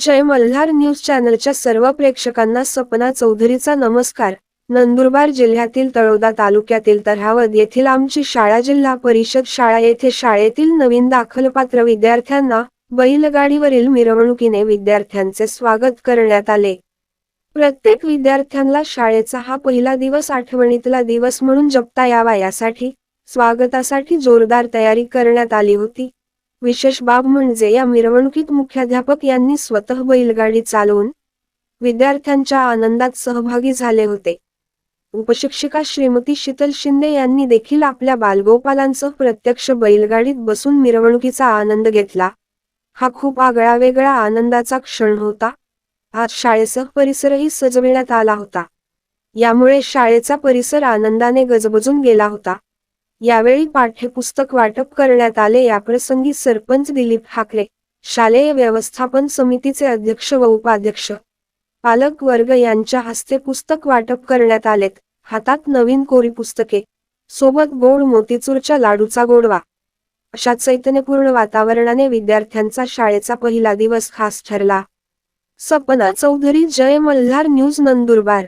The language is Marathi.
जय मल्हार न्यूज चॅनलच्या सर्व प्रेक्षकांना सपना चौधरीचा नमस्कार. नंदुरबार जिल्ह्यातील तळोदा तालुक्यातील तरहावद येथील आमची शाळा जिल्हा परिषद शाळा येथे शाळेतील नवीन दाखलपात्र विद्यार्थ्यांना बैलगाडीवरील मिरवणुकीने विद्यार्थ्यांचे स्वागत करण्यात आले. प्रत्येक विद्यार्थ्यांना शाळेचा हा पहिला दिवस आठवणीतला दिवस म्हणून जपता यावा यासाठी स्वागतासाठी जोरदार तयारी करण्यात आली होती. विशेष बाब म्हणजे या मिरवणुकीत मुख्याध्यापक यांनी स्वतः बैलगाडी चालवून विद्यार्थ्यांच्या आनंदात सहभागी झाले होते. उपशिक्षिका श्रीमती शीतल शिंदे यांनी देखील आपल्या बालगोपालांसह प्रत्यक्ष बैलगाडीत बसून मिरवणुकीचा आनंद घेतला. हा खूप आगळा वेगळा आनंदाचा क्षण होता. आज शाळेसह परिसरही सजविण्यात आला होता. यामुळे शाळेचा परिसर आनंदाने गजबजून गेला होता. यावेळी पाठ्यपुस्तक वाटप करण्यात आले. याप्रसंगी सरपंच दिलीप ठाकरे शालेय व्यवस्थापन समितीचे अध्यक्ष व उपाध्यक्ष पालक वर्ग यांच्या हस्ते पुस्तक वाटप करण्यात आलेत. हातात नवीन कोरी पुस्तके सोबत गोड मोतीचूरच्या लाडूचा गोडवा. अशा चैतन्यपूर्ण वातावरणाने विद्यार्थ्यांचा शाळेचा पहिला दिवस खास ठरला. सपना चौधरी जय मल्हार न्यूज नंदुरबार.